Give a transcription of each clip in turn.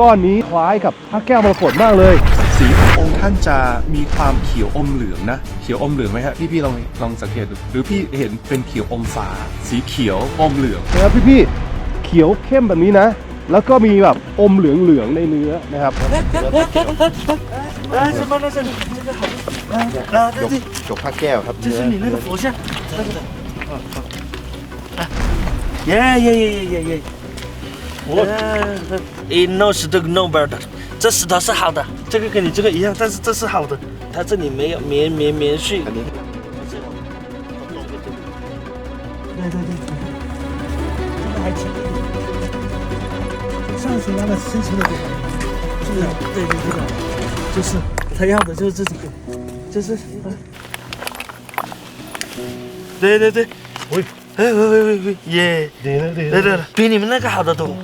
ก้อนนี้คล้ายกับพระแก้วมรกตมากเลย สีขององค์ท่านจะมีความเขียวอมเหลืองนะ เขียวอมเหลืองไหมฮะพี่พี่ลองลองสังเกตดูหรือพี่เห็นเป็นเขียวอมฟ้า สีเขียวอมเหลืองนะครับพี่พี่เขียวเข้มแบบนี้นะ แล้วก็มีแบบอมเหลืองๆในเนื้อนะครับยกยกผ้าแก้วครับเนื้อเย้เย้เย้เย้เย้ 我，It knows the no better。这石头是好的，这个跟你这个一样，但是这是好的。它这里没有棉棉棉絮。对对对，这个还行。上次那个生吃的，这个对对这个，就是他要的就是这种，就是。对对对，喂，哎喂喂喂喂，耶！对了对了，对对对，比你们那个好得多。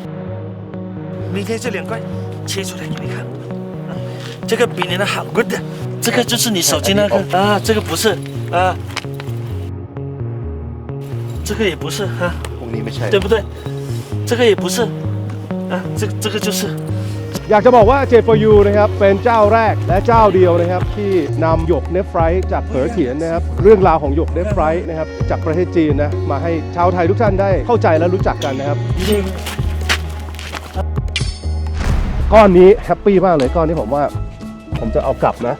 明天这两块切出来给你看，啊这个比你的好 good 的，这个就是你手机那个啊，这个不是啊。这个也不是啊， พวกนี้ไม่ใช่ 对不对？这个也不是啊，这个这个就是。 อยากจะบอกว่า j 4 u นะครับเป็นเจ้าแรกและเจ้าเดียวนะครับ ที่นำหยกเนฟไฟร์จากเผอเถียนนะครับ เรื่องราวของหยกเนฟไฟร์นะครับจากประเทศจีนนะมาให้ชาวไทยทุกท่านได้เข้าใจและรู้จักกันนะครับ ก้อนนี้แฮปปี้มากเลยก้อนนี้ผมว่า ผมจะเอากลับนะ